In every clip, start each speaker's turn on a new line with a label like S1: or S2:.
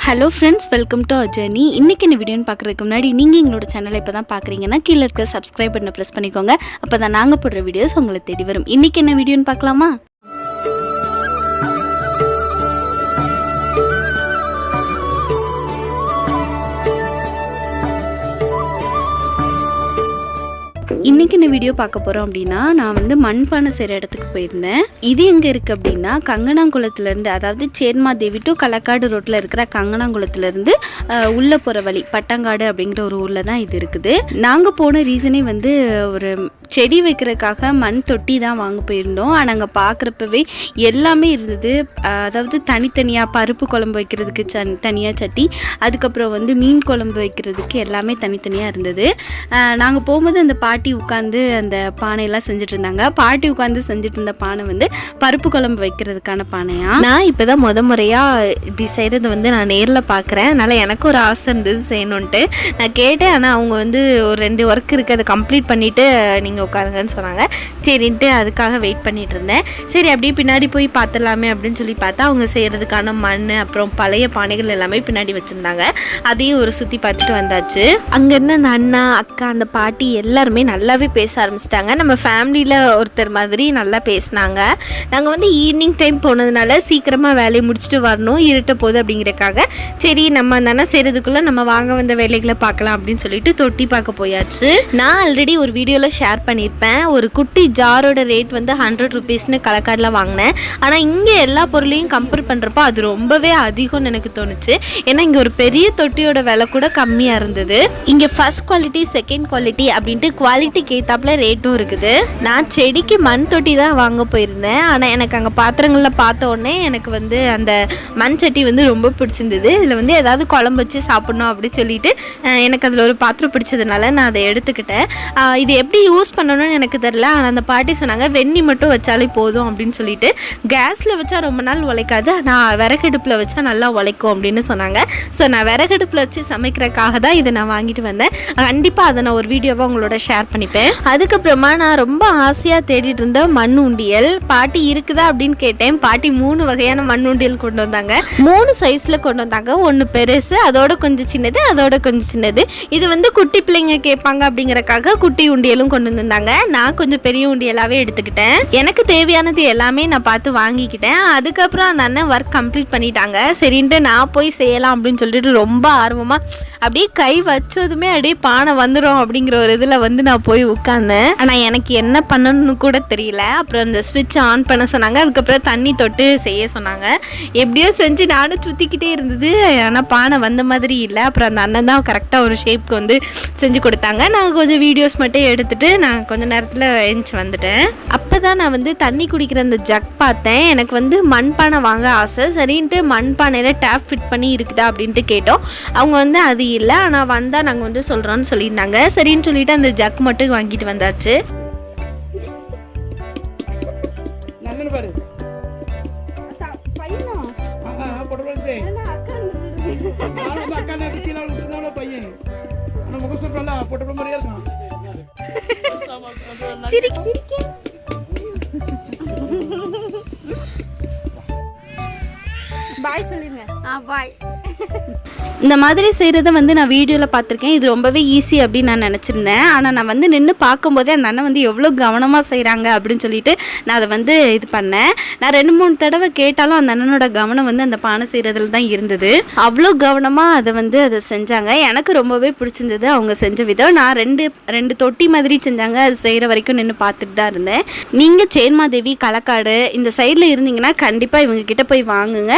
S1: Hello friends welcome to our journey. இன்றைக்கி என்ன வீடியோன்னு பார்க்குறதுக்கு முன்னாடி நீங்கள் எங்களோட சேனலை இப்போ தான் பார்க்குறீங்கன்னா கீழே இருக்க சப்ஸ்கிரைப் பண்ண ப்ரெஸ் பண்ணிக்கோங்க. அப்போ தான் நாங்கள் போடுற வீடியோஸ் உங்களை தேடி வரும். இன்றைக்கி என்ன வீடியோன்னு பார்க்கலாமா? இன்றைக்கி இந்த வீடியோ பார்க்க போகிறோம் அப்படின்னா நான் வந்து மண்பானை செய்கிற இடத்துக்கு போயிருந்தேன். இது எங்கே இருக்குது அப்படின்னா கங்கனாங்குளத்துலேருந்து அதாவது சேர்மா தேவி டு களக்காடு ரோட்டில் இருக்கிற கங்கனாங்குளத்துலேருந்து உள்ளே போகிற வழி பட்டங்காடு அப்படிங்கிற ஒரு ஊரில் தான் இது இருக்குது. நாங்கள் போன ரீசனே வந்து ஒரு செடி வைக்கிறதுக்காக மண் தொட்டி தான் வாங்க போயிருந்தோம். ஆனால் அங்கே பார்க்குறப்பவே எல்லாமே இருந்தது. அதாவது தனித்தனியாக பருப்பு குழம்பு வைக்கிறதுக்கு சன் தனியாக சட்டி அதுக்கப்புறம் வந்து மீன் குழம்பு வைக்கிறதுக்கு எல்லாமே தனித்தனியாக இருந்தது. நாங்கள் போகும்போது அந்த பாட்டி உட்காந்து அந்த பானையெல்லாம் செஞ்சுட்டு இருந்தாங்க பாட்டி உட்காந்து செஞ்சுட்டு இருந்த பானை வந்து பருப்பு குழம்பு வைக்கிறதுக்கான பானையா? நான் இப்போ தான் முத முறையாக இப்படி செய்கிறது வந்து நான் நேரில் பார்க்குறேன் அதனால் எனக்கு ஒரு ஆசை இருந்தது செய்யணுன்ட்டு. நான் கேட்டேன். ஆனால் அவங்க வந்து ஒரு ரெண்டு ஒர்க் இருக்குது அதை கம்ப்ளீட் பண்ணிவிட்டு நீங்கள் உட்காருங்கன்னு சொன்னாங்க. சரின்ட்டு அதுக்காக வெயிட் பண்ணிட்டு இருந்தேன். சரி அப்படியே பின்னாடி போய் பார்த்துடலாமே அப்படின்னு சொல்லி பார்த்தா அவங்க செய்கிறதுக்கான மண் அப்புறம் பழைய பானைகள் எல்லாமே பின்னாடி வச்சுருந்தாங்க. அதையும் ஒரு சுற்றி பார்த்துட்டு வந்தாச்சு. அங்கே இருந்த அந்த அண்ணா அக்கா அந்த பாட்டி எல்லாருமே நல்லாவே பேச ஆரம்பிச்சிட்டாங்க. நம்ம ஃபேமிலியில் ஒருத்தர் மாதிரி நல்லா பேசினாங்க. நாங்கள் வந்து ஈவினிங் டைம் போனதுனால சீக்கிரமாக வேலையை முடிச்சுட்டு வரணும் இருட்ட போகுது அப்படிங்கிறக்காக சரி நம்ம தானே செய்கிறதுக்குள்ளே நம்ம வாங்க வந்த வேலைகளை பார்க்கலாம் அப்படின்னு சொல்லிட்டு தொட்டி பார்க்க போயாச்சு. நான் ஆல்ரெடி ஒரு வீடியோவில் ஷேர் பண்ணியிருப்பேன். ஒரு குட்டி ஜாரோட ரேட் வந்து ஹண்ட்ரட் ருபீஸ்னு கலக்காடில் வாங்கினேன். ஆனால் இங்கே எல்லா பொருளையும் கம்பேர் பண்ணுறப்போ அது ரொம்பவே அதிகம்னு எனக்கு தோணுச்சு. ஏன்னா இங்கே ஒரு பெரிய தொட்டியோட விலை கூட கம்மியாக இருந்தது. இங்கே ஃபர்ஸ்ட் குவாலிட்டி செகண்ட் குவாலிட்டி அப்படின்ட்டு குவாலிட்டி குவாலிட்டிக்கு ஏற்றாப்புல ரேட்டும் இருக்குது. நான் செடிக்கு மண் தொட்டி தான் வாங்க போயிருந்தேன். ஆனால் எனக்கு அங்கே பாத்திரங்களில் பார்த்த உடனே எனக்கு வந்து அந்த மண் சட்டி வந்து ரொம்ப பிடிச்சிருந்தது. இதில் வந்து ஏதாவது குழம்பு வச்சு சாப்பிட்ணும் அப்படின்னு சொல்லிட்டு எனக்கு அதில் ஒரு பாத்திரம் பிடிச்சதுனால நான் அதை எடுத்துக்கிட்டேன். இது எப்படி யூஸ் பண்ணணும்னு எனக்கு தெரில ஆனால் அந்த பாட்டி சொன்னாங்க வெண்ணி மட்டும் வச்சாலே போதும் அப்படின்னு சொல்லிட்டு. கேஸில் வச்சா ரொம்ப நாள் உழைக்காது. நான் விறகடுப்பில் வச்சா நல்லா உழைக்கும் அப்படின்னு சொன்னாங்க. ஸோ நான் விறகடுப்பில் வச்சு சமைக்கிறதுக்காக தான் இதை நான் வாங்கிட்டு வந்தேன். கண்டிப்பாக அதை நான் ஒரு வீடியோவாக உங்களோட ஷேர் பண்ணிப்பேன். அதுக்கப்புறமா நான் ரொம்ப ஆசையாக தேடிட்டு இருந்த மண் உண்டியல் பாட்டி இருக்குதா அப்படின்னு கேட்டேன். பாட்டி மூணு வகையான மண் உண்டியல் கொண்டு வந்தாங்க. மூணு சைஸில் கொண்டு வந்தாங்க. ஒன்று பெருசு அதோட கொஞ்சம் சின்னது அதோட கொஞ்சம் சின்னது. இது வந்து குட்டி பிள்ளைங்க கேட்பாங்க அப்படிங்கறக்காக குட்டி உண்டியலும் கொண்டு வந்திருந்தாங்க. நான் கொஞ்சம் பெரிய உண்டியலாகவே எடுத்துக்கிட்டேன். எனக்கு தேவையானது எல்லாமே நான் பார்த்து வாங்கிக்கிட்டேன். அதுக்கப்புறம் அந்த அண்ணன் ஒர்க் கம்ப்ளீட் பண்ணிட்டாங்க. சரின்ட்டு நான் போய் செய்யலாம் அப்படின்னு சொல்லிட்டு ரொம்ப ஆர்வமாக அப்படியே கை வச்சதுமே அப்படியே பானை வந்துடும் அப்படிங்கிற ஒரு இதில் வந்து நான் போய் உட்காந்தேன் ஆனால் எனக்கு என்ன பண்ணணும்னு கூட தெரியல. அப்புறம் அந்த ஸ்விட்ச் ஆன் பண்ண சொன்னாங்க. அதுக்கப்புறம் தண்ணி தொட்டு செய்ய சொன்னாங்க. எப்படியோ செஞ்சு நானும் சுற்றிக்கிட்டே இருந்தது. ஆனால் பானை வந்த மாதிரி இல்லை. அப்புறம் அந்த அண்ணன் தான் கரெக்டாக ஒரு ஷேப்க்கு வந்து செஞ்சு கொடுத்தாங்க. நான் கொஞ்சம் வீடியோஸ் மட்டும் எடுத்துட்டு நான் கொஞ்சம் நேரத்தில் எழுந்துச்சு வந்துட்டேன். அப்போ தான் நான் வந்து தண்ணி குடிக்கிற அந்த ஜக் பார்த்தேன். எனக்கு வந்து மண்பானை வாங்க ஆசை. சரின்ட்டு மண்பானையில் டேப் ஃபிட் பண்ணி இருக்குதா அப்படின்ட்டு கேட்டோம். அவங்க வந்து அது இல்லை ஆனால் வந்தால் நாங்கள் வந்து சொல்கிறோன்னு சொல்லியிருந்தாங்க. சரின்னு சொல்லிட்டு அந்த ஜக் மட்டும் வாங்கிட்டு வந்தாச்சு. பாய் சொல்லிருங்க. ஆ பாய் இந்த மாதிரி செய்கிறத வந்து நான் வீடியோவில் பார்த்துருக்கேன். இது ரொம்பவே ஈஸி அப்படின்னு நான் நினச்சிருந்தேன். ஆனால் நான் வந்து நின்று பார்க்கும்போதே அந்த அண்ணன் வந்து எவ்வளோ கவனமாக செய்கிறாங்க அப்படின்னு சொல்லிட்டு நான் அதை வந்து இது பண்ணேன். நான் ரெண்டு மூணு தடவை கேட்டாலும் அந்த அண்ணனோட கவனம் வந்து அந்த பானை செய்கிறதுல தான் இருந்தது. அவ்வளோ கவனமாக அதை வந்து அதை செஞ்சாங்க. எனக்கு ரொம்பவே பிடிச்சிருந்தது அவங்க செஞ்ச விதம். நான் ரெண்டு ரெண்டு தொட்டி மாதிரி செஞ்சாங்க. அது செய்கிற வரைக்கும் நின்று பார்த்துட்டு தான் இருந்தேன். நீங்கள் சேர்மாதேவி களக்காடு இந்த சைடில் இருந்தீங்கன்னா கண்டிப்பாக இவங்க கிட்ட போய் வாங்குங்க.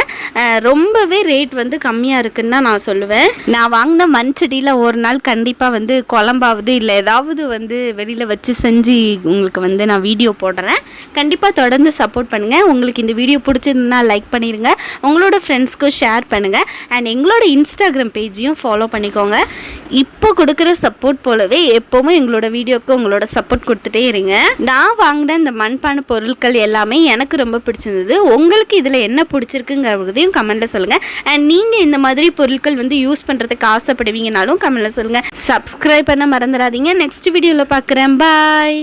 S1: ரொம்பவே ரேட் வந்து கம்மியாக இருக்குன்னு தான் நான் சொல்லுவேன். நான் வாங்கின மண் செடியில் ஒரு நாள் கண்டிப்பாக வந்து குழம்பாவது இல்லை ஏதாவது வந்து வெளியில் வச்சு செஞ்சு உங்களுக்கு வந்து நான் வீடியோ போடுறேன். கண்டிப்பாக தொடர்ந்து சப்போர்ட் பண்ணுங்கள் உங்களுக்கு இந்த வீடியோ பிடிச்சிருந்தா லைக் பண்ணிடுங்க உங்களோட ஃப்ரெண்ட்ஸ்க்கும் ஷேர் பண்ணுங்கள் அண்ட் எங்களோட இன்ஸ்டாகிராம் பேஜையும் ஃபாலோ பண்ணிக்கோங்க. இப்போ கொடுக்குற சப்போர்ட் போலவே எப்போவும் எங்களோட வீடியோக்கு உங்களோட சப்போர்ட் கொடுத்துட்டே இருங்க. நான் வாங்கின இந்த மண்பானை பொருட்கள் எல்லாமே எனக்கு ரொம்ப பிடிச்சிருந்தது. உங்களுக்கு இதில் என்ன பிடிச்சிருக்குங்கிறதையும் கமெண்ட்டில் சொல்லுங்கள் அண்ட் நீங்கள் இந்த மாதிரி பொருட்கள் வந்து யூஸ் பண்ணுறதுக்கு ஆசைப்படுவீங்கனாலும் கமெண்ட்டில் சொல்லுங்கள் சப்ஸ்கிரைப் பண்ண மறந்துடாதீங்க. நெக்ஸ்ட் வீடியோவில் பார்க்குறேன் பாய்